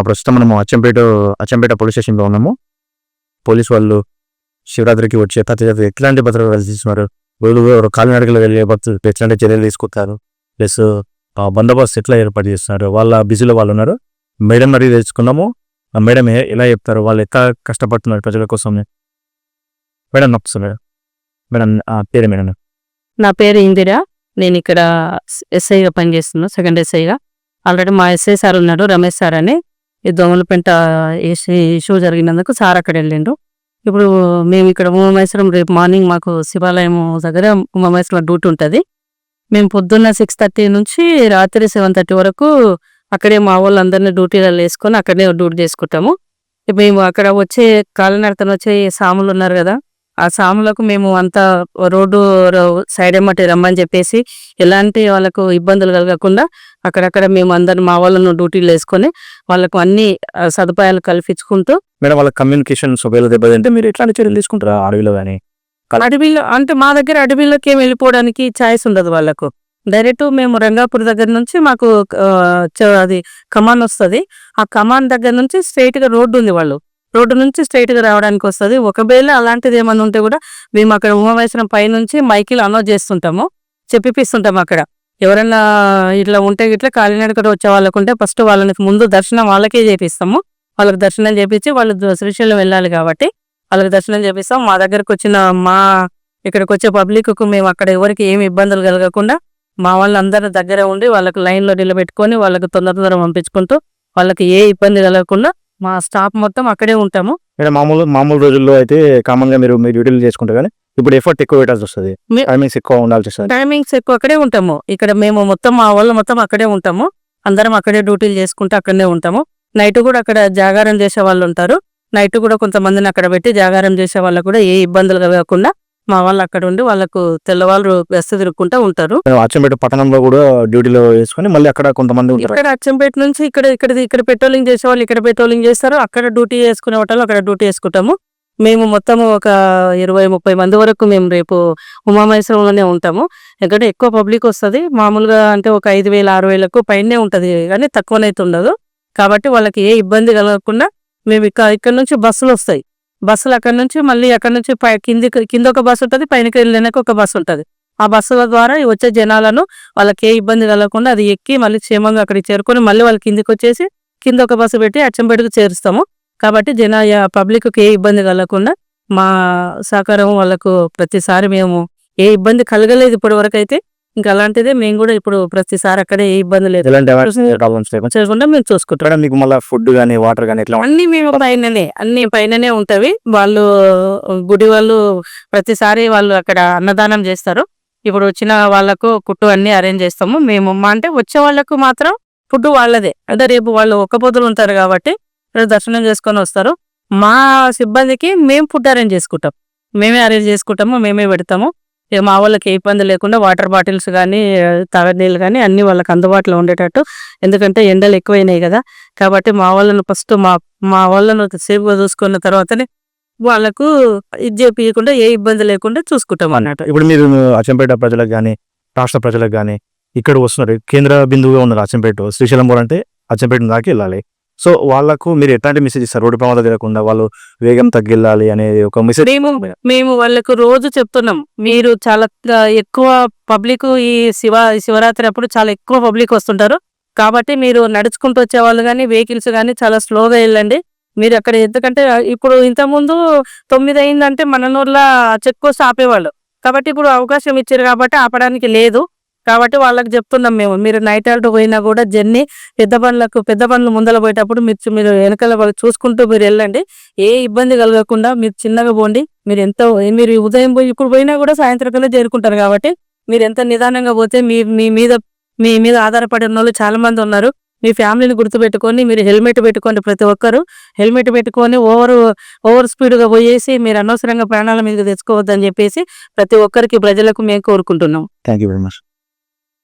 ప్రస్తుతం మనము అచ్చంపేట అచ్చంపేట పోలీస్ స్టేషన్లో ఉన్నాము. పోలీస్ వాళ్ళు శివరాత్రికి వచ్చే ప్రతి ఎట్లాంటి భద్రత కల్పిస్తున్నారు వీళ్ళు కాలినడకలు వెళ్ళే భక్తులు ఎట్లాంటి చర్యలు తీసుకుంటారు? ప్లస్ బందోబస్తు ఎట్లా ఏర్పాటు చేస్తున్నారు? వాళ్ళ బిజీలో వాళ్ళు ఉన్నారు. మేడం మరి తెలుసుకున్నాము. మేడం ఎలా చెప్తారు? వాళ్ళు ఎట్లా కష్టపడుతున్నారు ప్రజల కోసం? మేడం నమస్తే మేడం. మేడం పేరు మేడం. నా పేరు ఇందిరా. నేను ఇక్కడ ఎస్ఐగా పనిచేస్తున్నాను సెకండ్ ఎస్ఐగా. ఆల్రెడీ మా ఎస్ఐ సార్ ఉన్నాడు రమేష్ సార్ అని. ఈ దోమలపెంట ఇష్యూ జరిగినందుకు సార్ అక్కడ వెళ్ళిండు ఇప్పుడు మేము ఇక్కడ ఉమామేశ్వరం రేపు మార్నింగ్ మాకు శివాలయం దగ్గర ఉమామేశ్వరం డ్యూటీ ఉంటుంది. మేము పొద్దున్న సిక్స్ థర్టీ నుంచి రాత్రి సెవెన్ థర్టీ వరకు అక్కడే మా వాళ్ళందరినీ డ్యూటీలలో వేసుకొని అక్కడే డ్యూటీ చేసుకుంటాము. మేము అక్కడ వచ్చే కాలినడతను వచ్చే సాములు ఉన్నారు కదా ఆ సాములకు మేము అంతా రోడ్డు సైడ్ ఎమ్మటి రమ్మని చెప్పేసి ఎలాంటి వాళ్ళకు ఇబ్బందులు కలగకుండా అక్కడక్కడ మేము అందరం మా వాళ్ళను డ్యూటీలు వేసుకొని వాళ్ళకు అన్ని సదుపాయాలు కల్పించుకుంటూ మేడం వాళ్ళ కమ్యూనికేషన్ ఒకవేళ దెబ్బతింటే మీరు ఎట్లాంటి చర్యలు తీసుకుంటారా అడవిలో కానీ అడవిలో అంటే మా దగ్గర అడవిలోకి ఏం వెళ్ళిపోవడానికి ఛాయిస్ ఉండదు వాళ్ళకు. డైరెక్ట్ మేము రంగాపూర్ దగ్గర నుంచి మాకు అది కమాన్ వస్తుంది. ఆ కమాన్ దగ్గర నుంచి స్ట్రైట్గా రోడ్డు ఉంది వాళ్ళు. రోడ్డు నుంచి స్ట్రైట్గా రావడానికి వస్తుంది. ఒకవేళ అలాంటిది ఏమైనా ఉంటే కూడా మేము అక్కడ ఉమామేశ్వరం పై నుంచి మైకిల్ అనౌన్స్ చేస్తుంటాము. చెప్పిపిస్తుంటాము అక్కడ. ఎవరైనా ఇట్లా ఉంటే ఇట్లా కాలినడకడ వచ్చే వాళ్ళకు ఉంటే ఫస్ట్ వాళ్ళని ముందు దర్శనం వాళ్ళకే చేపిస్తాము. వాళ్ళకి దర్శనం చేపించి వాళ్ళు శ్రీశైలం వెళ్ళాలి కాబట్టి వాళ్ళకి దర్శనం చేపిస్తాం మా దగ్గరకు వచ్చిన మా ఇక్కడికి వచ్చే పబ్లిక్కు మేము అక్కడ ఎవరికి ఏమి ఇబ్బందులు కలగకుండా మా వాళ్ళందరి దగ్గర ఉండి వాళ్ళకి లైన్లో నిలబెట్టుకొని వాళ్ళకి తొందర తొందర పంపించుకుంటూ వాళ్ళకి ఏ ఇబ్బంది కలగకుండా మా స్టాఫ్ మొత్తం అక్కడే ఉంటాము. మేడం మామూలు మామూలు రోజుల్లో అయితే కామన్గా మీరు మీ డ్యూటీలు చేసుకుంటారు కానీ ఇప్పుడు ఎఫర్ట్ ఎక్కువ పెట్టాల్సి వస్తుంది. టైమింగ్స్ ఎక్కువ ఉండాల్సి వస్తుంది. టైమింగ్స్ ఎక్కువ అక్కడే ఉంటాము. ఇక్కడ మేము మొత్తం మా వాళ్ళు మొత్తం అక్కడే ఉంటాము. అందరం అక్కడే డ్యూటీలు చేసుకుంటూ అక్కడనే ఉంటాము. నైట్ కూడా అక్కడ జాగారం చేసే వాళ్ళు ఉంటారు. నైట్ కూడా కొంతమందిని అక్కడ పెట్టి జాగారం చేసే వాళ్ళకు కూడా ఏ ఇబ్బందులు కలగకుండా మా వాళ్ళు అక్కడ ఉండి వాళ్ళకు తెల్లవాళ్ళు బెస్త తిరుక్కుంటూ ఉంటారు. అచ్చంపేట పట్టణంలో కూడా డ్యూటీలో వేసుకొని మళ్ళీ అక్కడ కొంతమంది ఇక్కడ అచ్చంపేట నుంచి ఇక్కడ ఇక్కడ ఇక్కడ పెట్రోలింగ్ చేసే వాళ్ళు ఇక్కడ పెట్రోలింగ్ చేస్తారు. అక్కడ డ్యూటీ చేసుకునే వాళ్ళు అక్కడ డ్యూటీ చేసుకుంటాము మేము మొత్తం ఒక ఇరవై ముప్పై మంది వరకు మేము రేపు ఉమామహేశ్వరంలోనే ఉంటాము. ఎందుకంటే ఎక్కువ పబ్లిక్ వస్తుంది. మామూలుగా అంటే ఒక ఐదు వేల ఆరు వేలకు పైనే ఉంటది. కానీ తక్కువనైతే ఉండదు. కాబట్టి వాళ్ళకి ఏ ఇబ్బంది కలగకుండా మేము ఇక్కడ ఇక్కడ నుంచి బస్సులు వస్తాయి. బస్సులు అక్కడ నుంచి మళ్ళీ అక్కడి నుంచి పై కింది కింద ఒక బస్సు ఉంటుంది పైనకి వెళ్ళినాక ఒక బస్సు ఉంటుంది. ఆ బస్సుల ద్వారా వచ్చే జనాలను వాళ్ళకి ఏ ఇబ్బంది కలగకుండా అది ఎక్కి మళ్ళీ క్షేమంగా అక్కడికి చేరుకొని మళ్ళీ వాళ్ళు కిందికి వచ్చేసి కింద ఒక బస్సు పెట్టి అచ్చంపేటకు చేరుస్తాము. కాబట్టి జన పబ్లిక్కి ఏ ఇబ్బంది కలగకుండా మా సహకారం వాళ్ళకు ప్రతిసారి మేము ఏ ఇబ్బంది కలగలేదు ఇప్పటి వరకు అయితే ఇంకా అలాంటిదే మేము కూడా ఇప్పుడు ప్రతిసారి అక్కడే ఏ ఇబ్బంది లేదు. మేము చూసుకుంటాం. మీకు మళ్ళీ ఫుడ్ కానీ వాటర్ కానీ ఎట్లా అన్ని మేము పైననే అన్ని పైననే ఉంటవి. వాళ్ళు గుడి వాళ్ళు ప్రతిసారి వాళ్ళు అక్కడ అన్నదానం చేస్తారు. ఇప్పుడు వచ్చిన వాళ్ళకు కుట్టు అన్ని అరేంజ్ చేస్తాము. మేము మా అంటే వచ్చే వాళ్ళకు మాత్రం ఫుడ్ వాళ్ళదే. అంటే రేపు వాళ్ళు ఒక్క పొద్దులు ఉంటారు కాబట్టి రేపు దర్శనం చేసుకొని వస్తారు. మా సిబ్బందికి మేము ఫుడ్ అరేంజ్ చేసుకుంటాం. మేమే అరేంజ్ చేసుకుంటాము మేమే పెడతాము. ఇక మా వాళ్ళకి ఏ ఇబ్బంది లేకుండా వాటర్ బాటిల్స్ కానీ తాగనీళ్ళు కానీ అన్ని వాళ్ళకి అందుబాటులో ఉండేటట్టు. ఎందుకంటే ఎండలు ఎక్కువైనాయి కదా. కాబట్టి మా వాళ్ళను ఫస్ట్ మా మా వాళ్ళను సేఫ్గా చూసుకున్న తర్వాతనే వాళ్ళకు ఇది చేపించకుండా ఏ ఇబ్బంది లేకుండా చూసుకుంటాం అన్నట్టు. ఇప్పుడు మీరు అచ్చంపేట ప్రజలకు కానీ రాష్ట్ర ప్రజలకు కానీ ఇక్కడ వస్తున్నారు. కేంద్ర బిందువుగా ఉన్నారు అచ్చంపేట. శ్రీశైలం అంటే అచ్చంపేట దాకా వెళ్ళాలి. సో వాళ్ళకు మీరు ఎట్లాంటి మెసేజ్ ఇస్తారు? రోడ్డు ప్రమాదం జరగకుండా వాళ్ళు వేగం తగ్గిల్లాలి అనేది ఒక మెసేజ్ మేము మేము వాళ్ళకు రోజు చెప్తున్నాం. మీరు చాలా ఎక్కువ పబ్లిక్ ఈ శివ శివరాత్రి అప్పుడు చాలా ఎక్కువ పబ్లిక్ వస్తుంటారు. కాబట్టి మీరు నడుచుకుంటూ వచ్చే వాళ్ళు కానీ వెహికల్స్ కానీ చాలా స్లోగా వెళ్ళండి. మీరు అక్కడ ఎందుకంటే ఇప్పుడు ఇంతకుముందు తొమ్మిది అయిందంటే మన నూర్లో చెక్ పోస్ట్ ఆపేవాళ్ళు. కాబట్టి ఇప్పుడు అవకాశం ఇచ్చారు కాబట్టి ఆపడానికి లేదు. కాబట్టి వాళ్ళకి చెప్తున్నాం మేము. మీరు నైట్ అవుట్ పోయినా కూడా జర్నీ పెద్ద పనులకు పెద్ద పనులు ముందర పోయేటప్పుడు మీరు మీరు వెనకాల వాళ్ళు చూసుకుంటూ మీరు వెళ్ళండి. ఏ ఇబ్బంది కలగకుండా మీరు చిన్నగా పోండి. మీరు ఎంత మీరు ఉదయం పోయి ఇప్పుడు పోయినా కూడా సాయంత్రం కల్లా చేరుకుంటారు కాబట్టి మీరు ఎంత నిదానంగా పోతే మీ మీ మీద మీ మీద ఆధారపడిన వాళ్ళు చాలా మంది ఉన్నారు. మీ ఫ్యామిలీని గుర్తుపెట్టుకొని మీరు హెల్మెట్ పెట్టుకోండి ప్రతి ఒక్కరు. హెల్మెట్ పెట్టుకొని ఓవర్ ఓవర్ స్పీడ్గా పోయేసి మీరు అనవసరంగా ప్రాణాల మీద తెచ్చుకోవద్దని చెప్పేసి ప్రతి ఒక్కరికి ప్రజలకు మేము కోరుకుంటున్నాం. Thank you very much